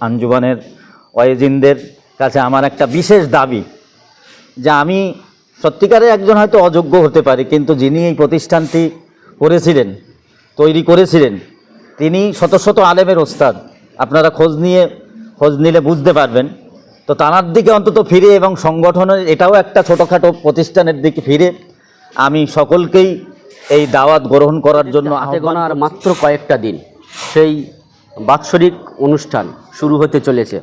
আঞ্জুমানের ওয়েজিনদের কাছে আমার একটা বিশেষ দাবি যে আমি সত্যিকারে একজন হয়তো অযোগ্য হতে পারি কিন্তু যিনি এই প্রতিষ্ঠানটি করেছিলেন তৈরি করেছিলেন তিনি শত শত আলেমের ওস্তাদ। আপনারা খোঁজ নিয়ে খোঁজ নিলে বুঝতে পারবেন। তো তানার দিকে অন্তত ফিরে এবং সংগঠনের এটাও একটা ছোটোখাটো প্রতিষ্ঠানের দিকে ফিরে আমি সকলকেই এই দাওয়াত গ্রহণ করার জন্য হাতে আহ্বান আর মাত্র কয়েকটা দিন। সেই বাৎসরিক অনুষ্ঠান শুরু হতে চলেছে।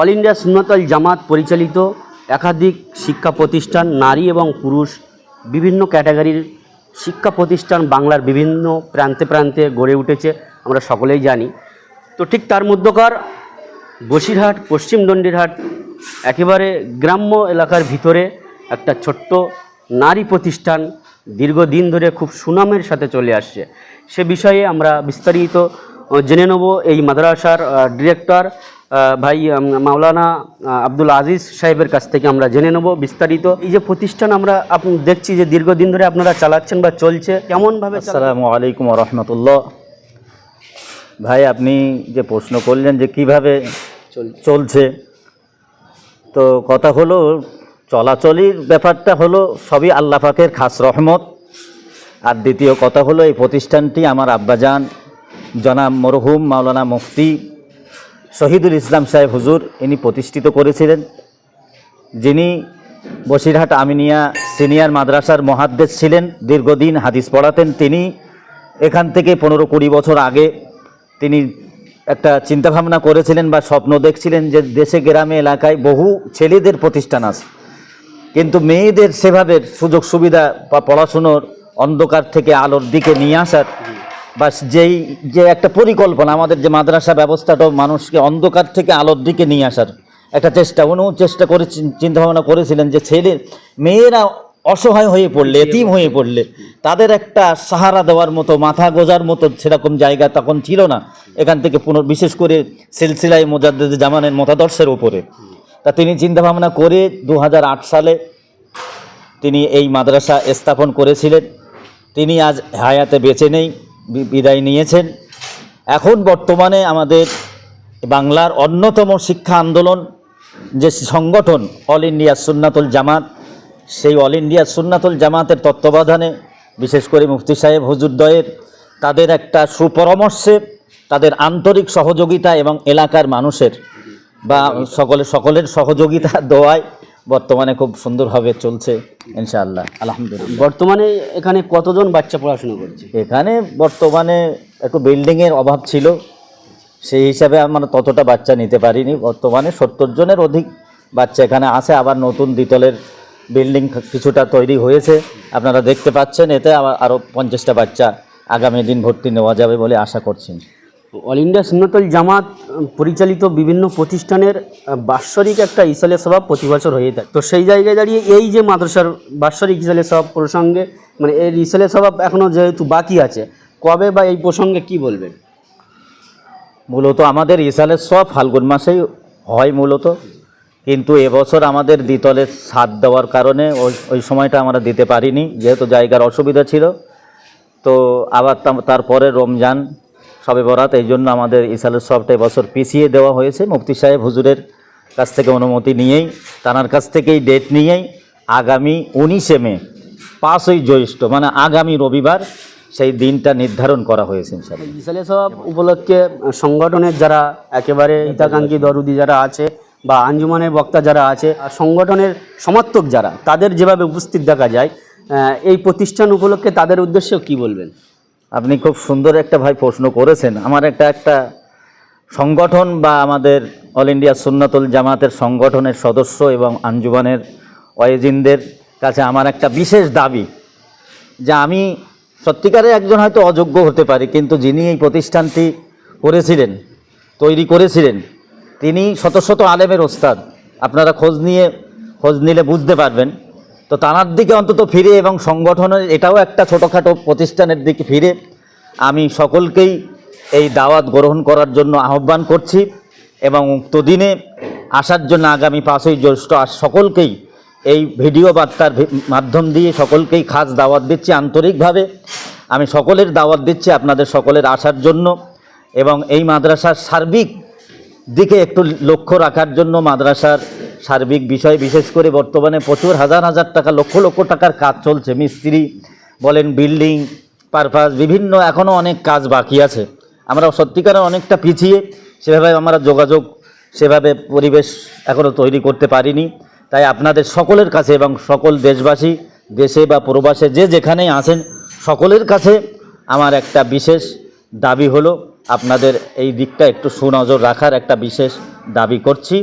অল ইন্ডিয়া সুন্নতল জামাত পরিচালিত একাধিক শিক্ষা প্রতিষ্ঠান, নারী এবং পুরুষ বিভিন্ন ক্যাটাগরির শিক্ষা প্রতিষ্ঠান বাংলার বিভিন্ন প্রান্তে প্রান্তে গড়ে উঠেছে, আমরা সকলেই জানি। তো ঠিক তার মধ্যকার বসিরহাট, পশ্চিম দণ্ডিরহাট একেবারে গ্রাম্য এলাকার ভিতরে একটা ছোট্ট নারী প্রতিষ্ঠান দীর্ঘদিন ধরে খুব সুনামের সাথে চলে আসছে। সে বিষয়ে আমরা বিস্তারিত জেনে নেব এই মাদ্রাসার ডিরেক্টর ভাই মাওলানা আব্দুল আজিজ সাহেবের কাছ থেকে আমরা জেনে নেব বিস্তারিত। এই যে প্রতিষ্ঠান আমরা আপনি দেখছি যে দীর্ঘদিন ধরে আপনারা চালাচ্ছেন বা চলছে কেমনভাবে? আসসালামু আলাইকুম রহমতুল্লাহ। ভাই আপনি যে প্রশ্ন করলেন যে কীভাবে চলছে। চলছে তো কথা হলো চলাচলির ব্যাপারটা হলো সবই আল্লাহ পাকের খাস রহমত। আর দ্বিতীয় কথা হলো এই প্রতিষ্ঠানটি আমার আব্বাজান জনাব মরহুম মাওলানা মুফতি শহীদুল ইসলাম সাহেব হুজুর, ইনি প্রতিষ্ঠিত করেছিলেন। যিনি বসিরহাট আমিনিয়া সিনিয়র মাদ্রাসার মহাদ্দেশ ছিলেন, দীর্ঘদিন হাদিস পড়াতেন তিনি। এখান থেকে পনেরো কুড়ি বছর আগে তিনি একটা চিন্তাভাবনা করেছিলেন বা স্বপ্ন দেখছিলেন যে দেশে, গ্রামে, এলাকায় বহু ছেলেদের প্রতিষ্ঠান আছে। কিন্তু মেয়েদের সেভাবে সুযোগ সুবিধা বা পড়াশুনোর অন্ধকার থেকে আলোর দিকে নিয়ে আসার বা যেই যে একটা পরিকল্পনা আমাদের যে মাদ্রাসা ব্যবস্থাটাও মানুষকে অন্ধকার থেকে আলোর দিকে নিয়ে আসার একটা চেষ্টা। উনিও চেষ্টা করে চিন্তা ভাবনা করেছিলেন যে ছেলে মেয়েরা অসহায় হয়ে পড়লে এতিম হয়ে পড়লে তাদের একটা সাহারা দেওয়ার মতো মাথা গোজার মতো সেরকম জায়গা তখন ছিল না। এখান থেকে পুনর বিশেষ করে সিলসিলাই মোজাদ্দেদ জামানের মতাদর্শের উপরে। তা তিনি চিন্তা ভাবনা করে দু হাজার আট সালে তিনি এই মাদ্রাসা স্থাপন করেছিলেন। তিনি আজ হায়াতে বেঁচে নেই। বিদায় নিয়েছেন। এখন বর্তমানে আমাদের বাংলার অন্যতম শিক্ষা আন্দোলন যে সংগঠন অল ইন্ডিয়া সুন্নাতুল জামাত, সেই অল ইন্ডিয়া সুন্নাতুল জামাতের তত্ত্বাবধানে, বিশেষ করে মুফতি সাহেব হুজুরদয়ের তাদের একটা সুপরামর্শে, তাদের আন্তরিক সহযোগিতা এবং এলাকার মানুষের বা সকলে, সকলের সহযোগিতা দোয়ায় বর্তমানে খুব সুন্দরভাবে চলছে ইনশাআল্লাহ আলহামদুলিল্লাহ। বর্তমানে এখানে কতজন বাচ্চা পড়াশোনা করছে? এখানে বর্তমানে একটু বিল্ডিংয়ের অভাব ছিল সেই হিসাবে আমরা ততটা বাচ্চা নিতে পারিনি। বর্তমানে সত্তর জনের অধিক বাচ্চা এখানে আছে আবার নতুন দ্বিতলের বিল্ডিং কিছুটা তৈরি হয়েছে। আপনারা দেখতে পাচ্ছেন এতে আবার আরও পঞ্চাশটা বাচ্চা আগামী দিন ভর্তি নেওয়া যাবে বলে আশা করছি। অল ইন্ডিয়া সুন্নতল জামাত পরিচালিত বিভিন্ন প্রতিষ্ঠানের বাৎসরিক একটা ইসালে সভা প্রতি বছর হয়ে থাকে। তো সেই জায়গায় দাঁড়িয়ে এই যে মাদ্রাসার বাৎসরিক ইসালে সভা প্রসঙ্গে মানে এর ইসালে সভা এখনও যেহেতু বাকি আছে, কবে বা এই প্রসঙ্গে কি বলবেন? মূলত আমাদের ইসালের সব ফাল্গুন মাসেই হয় মূলত। কিন্তু এবছর আমাদের দ্বিতলের ছাদ দেওয়ার কারণে ওই ওই সময়টা আমরা দিতে পারিনি, যেহেতু জায়গার অসুবিধা ছিল। তো আবার তারপরে রমজান সবে বরাত, এই জন্য আমাদের ইসালের সবটা এবছর পিছিয়ে দেওয়া হয়েছে। মুফতি সাহেব হুজুরের কাছ থেকে অনুমতি নিয়েই, তানার কাছ থেকেই ডেট নিয়েই আগামী উনিশে মে, পাঁচই জ্যৈষ্ঠ মানে আগামী রবিবার সেই দিনটা নির্ধারণ করা হয়েছে ইসালে সভা উপলক্ষে সংগঠনের যারা একেবারে হিতাকাঙ্ক্ষী দরুদি যারা আছে বা আঞ্জুমানের বক্তা যারা আছে, আর সংগঠনের সমর্থক যারা, তাদের যেভাবে উপস্থিত দেখা যায় এই প্রতিষ্ঠান উপলক্ষে তাদের উদ্দেশ্যেও কি বলবেন? আপনি খুব সুন্দর একটা ভাই প্রশ্ন করেছেন। আমার একটা একটা সংগঠন বা আমাদের অল ইন্ডিয়া সুন্নাতুল জামাতের সংগঠনের সদস্য এবং আঞ্জুমানের ওয়েজিনদের কাছে আমার একটা বিশেষ দাবি যে আমি সত্যিকারে একজন হয়তো অযোগ্য হতে পারি, কিন্তু যিনি এই প্রতিষ্ঠানটি করেছিলেন, তৈরি করেছিলেন, তিনি শত শত আলেমের ওস্তাদ। আপনারা খোঁজ নিয়ে, খোঁজ নিলে বুঝতে পারবেন তো তানার দিকে অন্তত ফিরে এবং সংগঠনের এটাও একটা ছোটোখাটো প্রতিষ্ঠানের দিকে ফিরে। আমি সকলকেই এই দাওয়াত গ্রহণ করার জন্য আহ্বান করছি এবং উক্ত দিনে আসার জন্য আগামী পাঁচই জ্যৈষ্ঠ আর সকলকেই এই ভিডিও বার্তার মাধ্যম দিয়ে সকলকেই খাস দাওয়াত দিচ্ছি আন্তরিকভাবে। আমি সকলের দাওয়াত দিচ্ছি আপনাদের সকলের আসার জন্য এবং এই মাদ্রাসার সার্বিক দিকে একটু লক্ষ্য রাখার জন্য মাদ্রাসার সার্বিক বিষয়, বিশেষ করে বর্তমানে প্রচুর হাজার হাজার টাকা, লক্ষ লক্ষ টাকার কাজ চলছে। মিস্ত্রি বলেন, বিল্ডিং, পারপাস, বিভিন্ন এখনও অনেক কাজ বাকি আছে। আমরা সত্যিকারের অনেকটা পিছিয়ে, সেভাবে আমরা যোগাযোগ, সেভাবে পরিবেশ এখনও তৈরি করতে পারিনি। তাই আপনাদের সকলের কাছে এবং সকল দেশবাসী, দেশে বা প্রবাসে যে যেখানেই আছেন, সকলের কাছে আমার একটা বিশেষ দাবি হলো, আপনাদের এই দিকটা একটু সুনজর রাখার একটা বিশেষ দাবি করছি।